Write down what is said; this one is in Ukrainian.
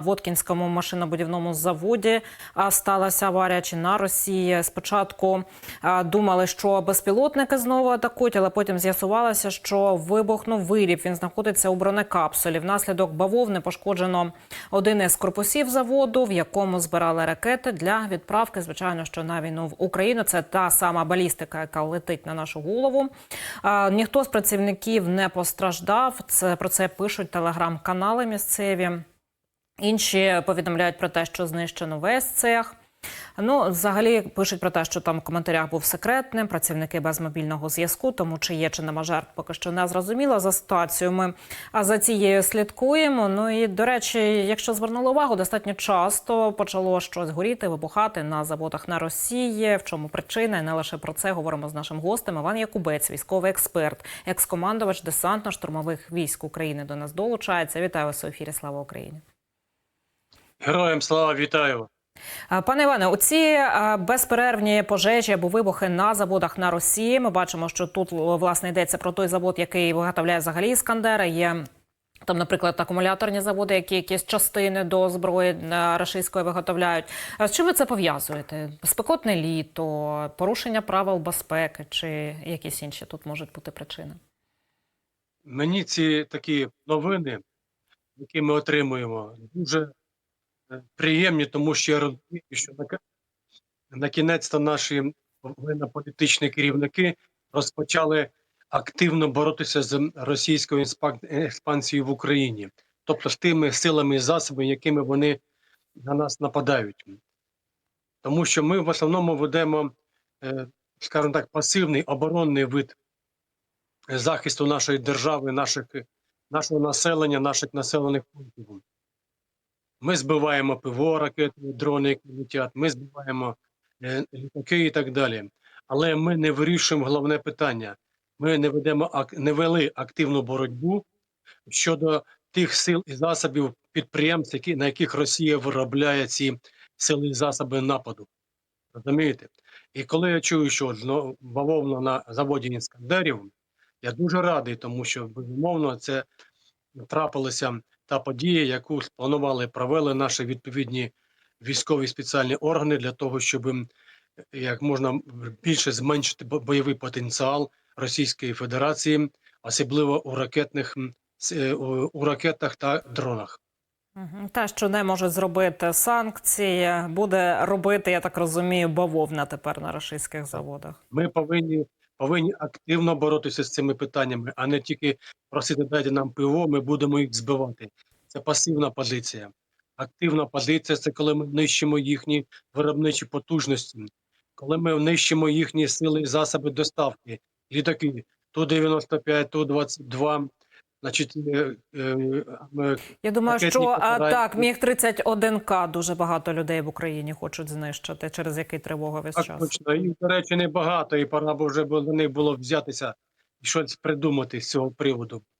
Воткінському машинобудівному заводі сталася аварія чи на Росії. Спочатку думали, що безпілотники знову атакують, але потім з'ясувалося, що вибухнув виріб. Він знаходиться у бронекапсулі. Внаслідок бавовни пошкоджено один із корпусів заводу, в якому збирали ракети для відправки. Звичайно, що на війну в Україну це та сама балістика, яка летить на нашу голову. Ніхто з працівників не постраждав. Це про це пишуть телеграм-канали місцеві. Інші повідомляють про те, що знищено весь цех. Ну, взагалі пишуть про те, що там в коментарях був секретним, працівники без мобільного зв'язку, тому чи є чи нема жертв, поки що не зрозуміло за ситуацією. Ми а за цією слідкуємо. Ну і до речі, якщо звернули увагу, достатньо часто почало щось горіти, вибухати на заводах на Росії. В чому причина? І не лише про це говоримо з нашим гостем. Іван Якубець, військовий експерт, екс-командувач десантно-штурмових військ України до нас долучається. Вітаю вас у ефірі. Слава Україні. Героям слава вітаю. Пане Іване, оці а, безперервні пожежі або вибухи на заводах на Росії. Ми бачимо, що тут власне йдеться про той завод, який виготовляє взагалі іскандери. Є там, наприклад, акумуляторні заводи, які якісь частини до зброї російської виготовляють. З чим ви це пов'язуєте? Спекотне літо, порушення правил безпеки чи якісь інші тут можуть бути причини? Мені ці такі новини, які ми отримуємо, дуже приємні, тому що я розумію, що на, на кінець-то наші воєнно-політичні керівники розпочали активно боротися з російською експансією в Україні, тобто з тими силами і засобами, якими вони на нас нападають. Тому що ми в основному ведемо, е, скажімо так, пасивний оборонний вид захисту нашої держави, наших, нашого населення, наших населених пунктів. Ми збиваємо ПВО, ракети, дрони, які летять, ми збиваємо е, літаки і так далі. Але ми не вирішуємо головне питання. Ми не ведемо не вели активну боротьбу щодо тих сил і засобів підприємств, які, на яких Росія виробляє ці сили і засоби нападу. Розумієте? І коли я чую, що зно- бавовна на заводі Іскандерів, я дуже радий, тому що безумовно це трапилася та подія, яку спланували, провели наші відповідні військові спеціальні органи для того, щоб як можна більше зменшити бо- бойовий потенціал Російської Федерації, особливо у ракетних е, у у ракетах та дронах. Те, що не може зробити санкції, буде робити, я так розумію, бавовна тепер на російських заводах. Ми повинні повинні активно боротися з цими питаннями, а не тільки просити дайте нам пиво, ми будемо їх збивати. Це пасивна позиція. Активна позиція це коли ми нищимо їхні виробничі потужності, коли ми нищимо їхні сили і засоби доставки, літаки Ту-95, Ту-22, значить, е, е, е, Я думаю, що а, так, міг 31К дуже багато людей в Україні хочуть знищити, через який тривога весь Так час. точно. І, до речі, небагато, і пора б вже до них було взятися і щось придумати з цього приводу.